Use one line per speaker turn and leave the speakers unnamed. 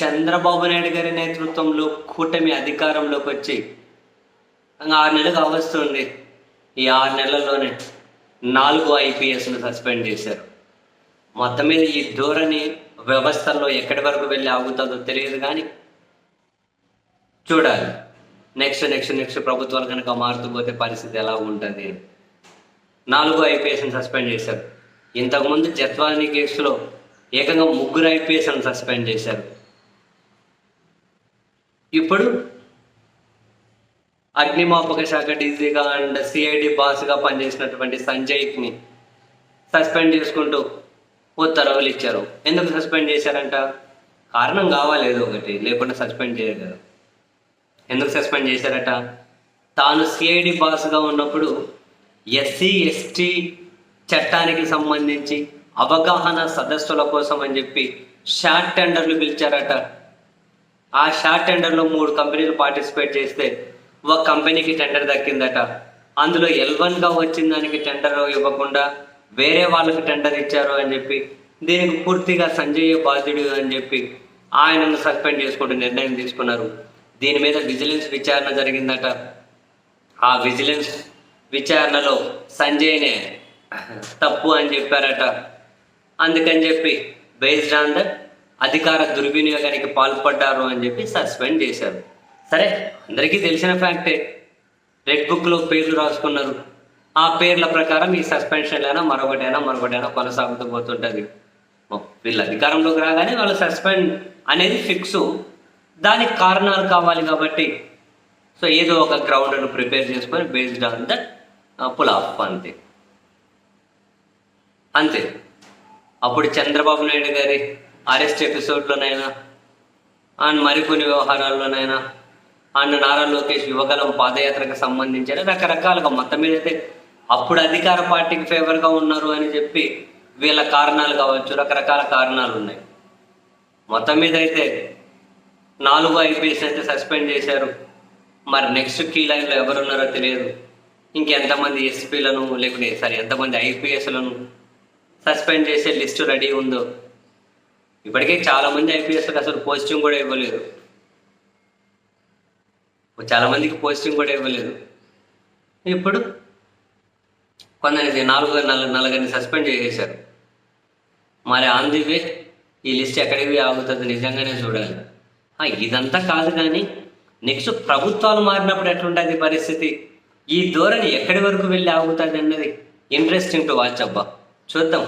చంద్రబాబు నాయుడు గారి నేతృత్వంలో కూటమి అధికారంలోకి వచ్చి ఇంకా ఆరు నెలలు కావస్తుంది. ఈ ఆరు నెలల్లోనే నాలుగు ఐపీఎస్ను సస్పెండ్ చేశారు. మొత్తం మీద ఈ ధోరణి వ్యవస్థల్లో ఎక్కడి వరకు వెళ్ళి ఆగుతుందో తెలియదు కానీ చూడాలి. నెక్స్ట్ నెక్స్ట్ నెక్స్ట్ ప్రభుత్వాలు కనుక మారుతూ పోతే పరిస్థితి ఎలా ఉంటుంది? నాలుగు ఐపీఎస్ని సస్పెండ్ చేశారు. ఇంతకుముందు జత్వాని కేసులో ఏకంగా ముగ్గురు ఐపీఎస్ని సస్పెండ్ చేశారు. ఇప్పుడు అగ్నిమాపక శాఖ డీజీగా అండ్ సిఐడి బాస్గా పనిచేసినటువంటి సంజయ్ని సస్పెండ్ చేసుకుంటూ ఉత్తర్వులు ఇచ్చారు. ఎందుకు సస్పెండ్ చేశారంట? కారణం కావాలి ఏదో ఒకటి లేకుండా సస్పెండ్ చేయగలరు ఎందుకు సస్పెండ్ చేశారట? తాను సిఐడి బాస్గా ఉన్నప్పుడు ఎస్సీ ఎస్టీ చట్టానికి సంబంధించి అవగాహన సదస్సుల కోసం అని చెప్పి షార్ట్ టెండర్లు పిలిచారట. ఆ షార్ట్ టెండర్లో మూడు కంపెనీలు పార్టిసిపేట్ చేస్తే ఒక కంపెనీకి టెండర్ దక్కిందట. అందులో ఎల్వన్గా వచ్చిన దానికి టెండర్ ఇవ్వకుండా వేరే వాళ్ళకి టెండర్ ఇచ్చారు అని చెప్పి దీనికి పూర్తిగా సంజయ్ బాధ్యుడు అని చెప్పి ఆయనను సస్పెండ్ చేసుకుంటూ నిర్ణయం తీసుకున్నారు. దీని మీద విజిలెన్స్ విచారణ జరిగిందట. ఆ విజిలెన్స్ విచారణలో సంజయ్నే తప్పు అని చెప్పారట. అందుకని చెప్పి బేస్డ్ ఆన్ దట్ అధికార దుర్వినియోగానికి పాల్పడ్డారు అని చెప్పి సస్పెండ్ చేశారు. సరే అందరికీ తెలిసిన ఫ్యాక్టే. రెడ్ బుక్లో పేర్లు రాసుకున్నారు. ఆ పేర్ల ప్రకారం ఈ సస్పెన్షన్ అయినా మరొకటైనా మరొకటైనా కొనసాగుతూ పోతుంటుంది. వీళ్ళు అధికారంలోకి రాగానే వాళ్ళు సస్పెండ్ అనేది ఫిక్స్. దానికి కారణాలు కావాలి కాబట్టి. సో ఏదో ఒక గ్రౌండ్ను ప్రిపేర్ చేసుకొని based on that pull off అంతే. అంతే. అప్పుడు చంద్రబాబు నాయుడు గారి అరెస్ట్ ఎపిసోడ్లోనైనా అండ్ మరికొన్ని వ్యవహారాల్లోనైనా అండ్ నారా లోకేష్ యువగలం పాదయాత్రకు సంబంధించిన రకరకాలుగా మొత్తం మీద అయితే అప్పుడు అధికార పార్టీకి ఫేవర్గా ఉన్నారు అని చెప్పి వీళ్ళ కారణాలు కావచ్చు రకరకాల కారణాలు ఉన్నాయి. మొత్తం మీద అయితే నాలుగు ఐపీఎస్ అయితే సస్పెండ్ చేశారు. మరి నెక్స్ట్ కీ లైన్లో ఎవరున్నారో తెలియదు. ఇంకెంతమంది ఎస్పీలను లేకుంటే సారీ ఎంతమంది ఐపీఎస్లను సస్పెండ్ చేసే లిస్టు రెడీ ఉందో ఇప్పటికే చాలా మంది అసలు పోస్టింగ్ కూడా ఇవ్వలేదు. చాలా మందికి పోస్టింగ్ కూడా ఇవ్వలేదు. ఇప్పుడు కొందరిని నాలుగు నలుగు నలుగురిని సస్పెండ్ చేసేశారు. మరి ఆన్ ది వే ఈ లిస్ట్ ఎక్కడికి ఆగుతుంది నిజంగానే చూడాలి. ఇదంతా కాదు కానీ నెక్స్ట్ ప్రభుత్వాలు మారినప్పుడు ఎట్లుంటుంది పరిస్థితి? ఈ ధోరణి ఎక్కడి వరకు వెళ్ళి ఆగుతుంది అన్నది ఇంట్రెస్టింగ్ టు వాచ్ అబ్బా. చూద్దాం.